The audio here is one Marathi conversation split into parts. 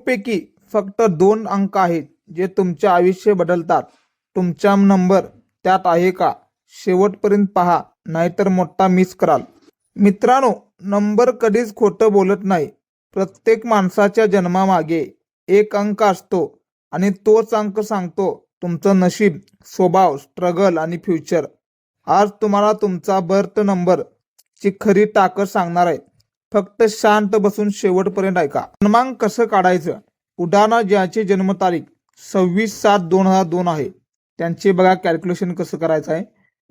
पैकी फक्त दोन अंक आहेत जे तुमचे आयुष्य बदलतात. तुमचा नंबर त्यात आहे का? शेवटपर्यंत पहा नाहीतर मोठा मिस कराल. मित्रांनो नंबर कधीच खोटं बोलत नाही. प्रत्येक माणसाच्या जन्मामागे एक अंक असतो आणि तोच अंक सांगतो तुमचं नशीब स्वभाव स्ट्रगल आणि फ्युचर आज तुम्हाला तुमचा बर्थ नंबर ची खरी ताकद सांगणार आहे. फक्त शांत बसून शेवटपर्यंत ऐका. क्रमांक कसं काढायचं? उदाहरणार्थ ज्याची जन्मतारीख सव्वीस सात दोन हजार दोन आहे. त्यांचे बघा कॅल्क्युलेशन कसं करायचं आहे?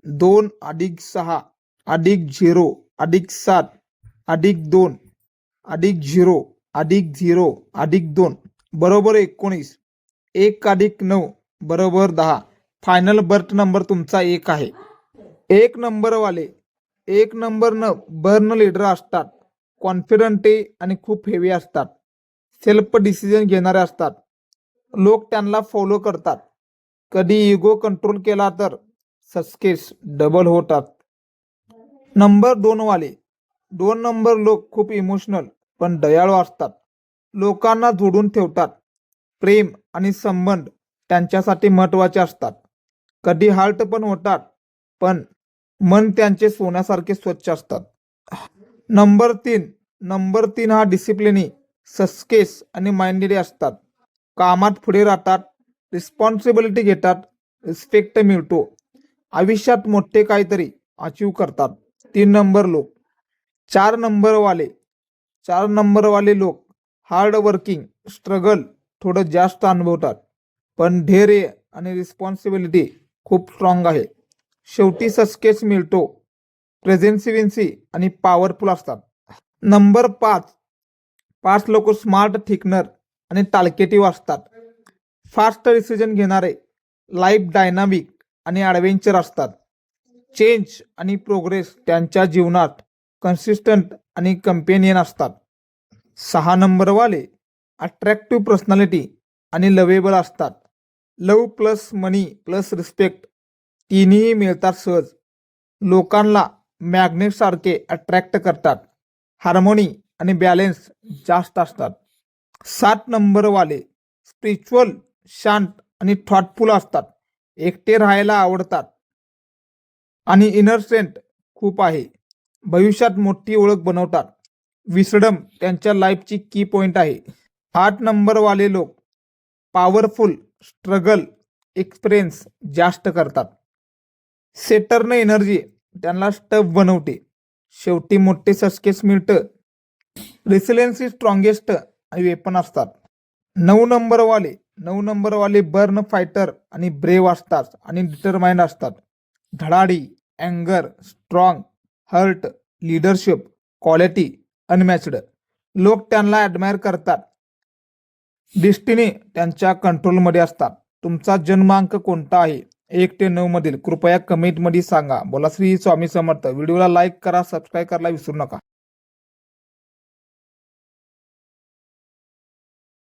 दोन अधिक सहा अधिक झिरो अधिक सात अधिक दोन अधिक झिरो अधिक झिरो अधिक दोन बरोबर एकोणीस एक अधिक नऊ बरोबर दहा. फायनल बर्थ नंबर तुमचा एक आहे. एक नंबरवाले एक नंबर न बर्न लीडर असतात. कॉन्फिडंट आणि खूप हेवी असतात. सेल्फ डिसिजन घेणारे असतात. लोक त्यांना फॉलो करतात. कधी इगो कंट्रोल केला तर सक्सेस डबल होतात. नंबर दोन वाले. दोन नंबर लोक खूप इमोशनल पण दयाळू असतात. लोकांना जोडून ठेवतात. प्रेम आणि संबंध त्यांच्यासाठी महत्त्वाचे असतात. कधी हार्ट पण होतात पण मन त्यांचे सोन्यासारखे स्वच्छ असतात. नंबर तीन. नंबर तीन हा डिसिप्लिनी सस्केस आणि माइंडेड असतात. कामात पुढे राहतात. रिस्पॉन्सिबिलिटी घेतात. रिस्पेक्ट मिळतो. आयुष्यात मोठे काहीतरी अचीव करतात. तीन नंबर लोक. चार नंबरवाले. चार नंबरवाले लोक हार्ड वर्किंग स्ट्रगल थोडं जास्त अनुभवतात. पण धैर्य आणि रिस्पॉन्सिबिलिटी खूप स्ट्रॉंग आहे. शेवटी सस्केस मिळतो. प्रेझेन्सिव्हिन्सी आणि पॉवरफुल असतात. नंबर पाच. पाच लोक स्मार्ट थिकनर आणि टालकेटिव्ह असतात. फास्ट डिसिजन घेणारे लाईफ डायनामिक आणि ॲडव्हेंचर असतात. चेंज आणि प्रोग्रेस त्यांच्या जीवनात कन्सिस्टंट आणि कंपेनियन असतात. सहा नंबरवाले अट्रॅक्टिव्ह पर्सनॅलिटी आणि लवेबल असतात. Love plus money plus respect तिन्ही मिळतात सहज. लोकांना मॅग्नेटसारखे अट्रॅक्ट करतात. हार्मोनी आणि बॅलेन्स जास्त असतात. सात नंबरवाले स्पिरिच्युअल शांत आणि थॉटफुल असतात. एकटे राहायला आवडतात. आणि इनर सेंट खूप आहे. भविष्यात मोठी ओळख बनवतात. विसडम त्यांच्या लाईफची की पॉईंट आहे. आठ नंबरवाले लोक पॉवरफुल स्ट्रगल एक्सपिरियन्स जास्त करतात. सेटरनं एनर्जी त्यांना स्टफ बनवते. शेवटी मोठे सस्केस मिळतं. रिसिलेन्सी स्ट्रॉंगेस्ट आणि वेपन असतात. नऊ नंबरवाले नऊ नंबरवाले बर्न फायटर आणि ब्रेव असतात आणि डिटरमाइंड असतात. धडाडी अँगर strong heart leadership quality unmatched लोक त्यांना ॲडमायर करतात. डिस्टिनी त्यांच्या कंट्रोलमध्ये असतात. तुमचा जन्मांक कोणता आहे? एक ते नऊ मधील. कृपया कमेंटमध्ये सांगा. बोला श्री स्वामी समर्थ. व्हिडिओला लाईक करा सबस्क्राईब करायला विसरू नका.